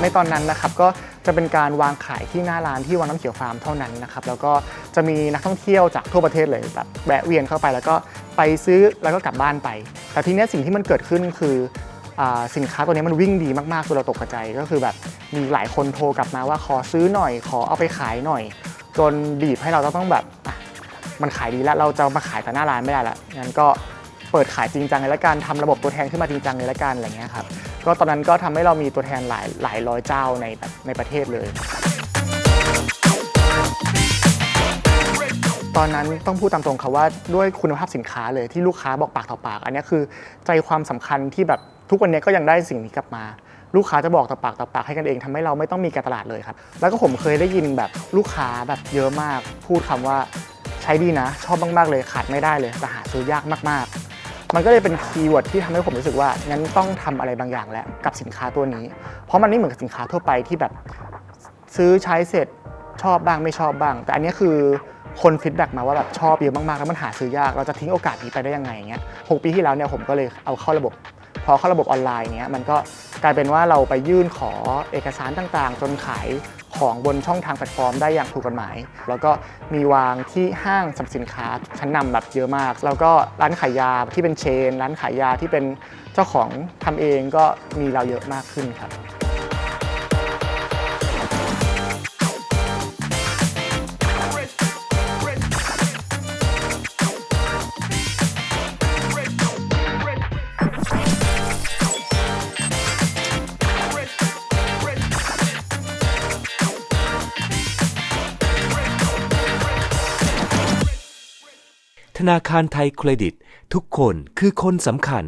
ในตอนนั้นนะครับก็จะเป็นการวางขายที่หน้าร้านที่วังน้ำเขียวฟาร์มเท่านั้นนะครับแล้วก็จะมีนักท่องเที่ยวจากทั่วประเทศเลยแบบแวะเวียนเข้าไปแล้วก็ไปซื้อแล้วก็กลับบ้านไป แต่ทีเนี้ยสิ่งที่มันเกิดขึ้นคืออาสินค้าตัวนี้มันวิ่งดีมากๆจนเราตกใจก็คือแบบมีหลายคนโทรกลับมาว่าขอซื้อหน่อย ขอเอาไปขายหน่อย จนบีบให้เราต้องแบบอะมันขายดีแล้วเราจะมาขายแต่หน้าร้านไม่ได้ละงั้นก็ เปิดขายจริงจังเลยละกันทำระบบตัวแทนขึ้นมาจริงจังเลยละกันอะไรเงี้ยครับก็ตอนนั้นก็ทำให้เรามีตัวแทนหลายหลายร้อยเจ้าในแบบในประเทศเลย ตอนนั้นต้องพูดตามตรงค่ะว่าด้วยคุณภาพสินค้าเลยที่ลูกค้าบอกปากต่อปาก อันนี้คือใจความสำคัญที่แบบทุกวันนี้ก็ยังได้สิ่งนี้กลับมา ลูกค้าจะบอกต่อปากต่อปากให้กันเองทำให้เราไม่ต้องมีการตลาดเลยครับ แล้วก็ผมเคยได้ยินแบบลูกค้าแบบเยอะมาก พูดคำว่าใช้ดีนะ ชอบมากๆเลยขาดไม่ได้เลยแต่หาซื้อยากมากๆ มันก็เลยเป็นคีย์เวิร์ดที่ทำให้ผมรู้สึกว่างั้นต้องทำอะไรบางอย่างแล้วกับสินค้าตัวนี้ เพราะมันไม่เหมือนกับสินค้าทั่วไปที่แบบซื้อใช้เสร็จชอบบ้างไม่ชอบบ้าง แต่อันนี้คือคนฟีดแบ็กมาว่าแบบชอบเยอะมากๆ แล้วมันหาซื้อยาก เราจะทิ้งโอกาสนี้ไปได้ยังไงเงี้ยหปีที่แล้วเนี่ยผมก็เลยเอาเข้าระบบ พอเข้าระบบออนไลน์เงี้ยมันก็กลายเป็นว่าเราไปยื่นขอเอกสารต่างๆ จนขาย ของบนช่องทางแพลตฟอร์มได้อย่างถูกกฎหมาย แล้วก็มีวางที่ห้างสรรพสินค้าชั้นนำแบบเยอะมาก แล้วก็ร้านขายยาที่เป็นเชน ร้านขายยาที่เป็นเจ้าของทำเองก็มีเราเยอะมากขึ้นครับ ธนาคารไทยเครดิต ทุกคนคือคนสำคัญ